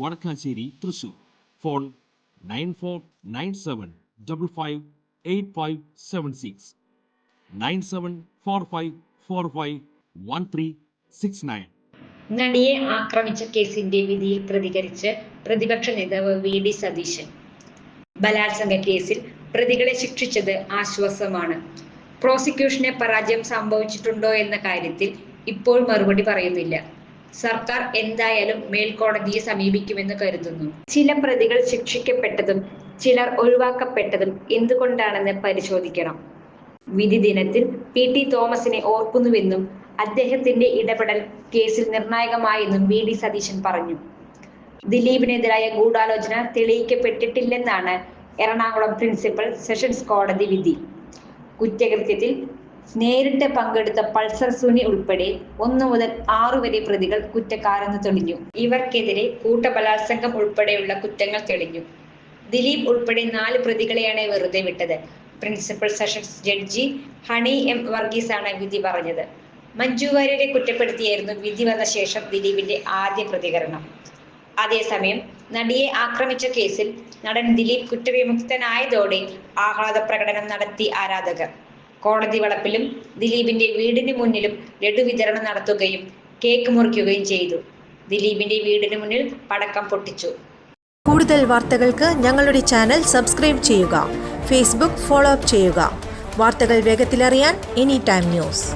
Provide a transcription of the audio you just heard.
Vadakkanchery Thrissur. Phone nine four nine seven double five eight five seven six. Nine seven four five four five one three six nine. നടിയെ ആക്രമിച്ച കേസിന്റെ വിധിയിൽ പ്രതികരിച്ച് പ്രതിപക്ഷ നേതാവ് V D Satheesan. ബലാത്സംഗ കേസിൽ പ്രതികളെ ശിക്ഷിച്ചത് ആശ്വാസമാണ്. പ്രോസിക്യൂഷനെ പരാജയം സംഭവിച്ചിട്ടുണ്ടോ എന്ന കാര്യത്തിൽ ഇപ്പോൾ മറുപടി പറയുന്നില്ല. സർക്കാർ എന്തായാലും മേൽക്കോടതിയെ സമീപിക്കുമെന്ന് കരുതുന്നു. ചില പ്രതികൾ ശിക്ഷിക്കപ്പെട്ടതും ചിലർ ഒഴിവാക്കപ്പെട്ടതും എന്തുകൊണ്ടാണെന്ന് പരിശോധിക്കണം. വിധി ദിനത്തിൽ പി ടി തോമസിനെ ഓർക്കുന്നുവെന്നും അദ്ദേഹത്തിന്റെ ഇടപെടൽ കേസിൽ നിർണായകമായെന്നും വി ഡി സതീശൻ പറഞ്ഞു. ദിലീപിനെതിരായ ഗൂഢാലോചന തെളിയിക്കപ്പെട്ടിട്ടില്ലെന്നാണ് എറണാകുളം പ്രിൻസിപ്പൽ സെഷൻസ് കോടതി വിധി. കുറ്റകൃത്യത്തിൽ നേരിട്ട് പങ്കെടുത്ത പൾസർ സുനി ഉൾപ്പെടെ ഒന്നു മുതൽ ആറു വരെ പ്രതികൾ കുറ്റക്കാരെന്ന് തെളിഞ്ഞു. ഇവർക്കെതിരെ കൂട്ടബലാത്സംഗം ഉൾപ്പെടെയുള്ള കുറ്റങ്ങൾ തെളിഞ്ഞു. ദിലീപ് ഉൾപ്പെടെ നാല് പ്രതികളെയാണ് വെറുതെ വിട്ടത്. Principal sessions judge Honey M വർഗീസാണ് വിധി പറഞ്ഞത്. മഞ്ജു വാര്യരെ കുറ്റപ്പെടുത്തിയായിരുന്നു വിധി വന്ന ശേഷം ദിലീപിന്റെ ആദ്യ പ്രതികരണം. അതേസമയം നടിയെ ആക്രമിച്ച കേസിൽ നടൻ ദിലീപ് കുറ്റവിമുക്തനായതോടെ ആഹ്ലാദ പ്രകടനം നടത്തി ആരാധകർ. കോടതി വളപ്പിലും ദിലീപിന്റെ വീടിന് മുന്നിലും ലഡു വിതരണം നടത്തുകയും കേക്ക് മുറിക്കുകയും ചെയ്തു. ദിലീപിന്റെ വീടിന് മുന്നിൽ പടക്കം പൊട്ടിച്ചു. കൂടുതൽ വാർത്തകൾക്ക് ഞങ്ങളുടെ ചാനൽ സബ്സ്ക്രൈബ് ചെയ്യുക. ഫേസ്ബുക്ക് ഫോളോ അപ്പ് ചെയ്യുക. വാർത്തകൾ വേഗത്തിലറിയാൻ എനി ടൈം ന്യൂസ്.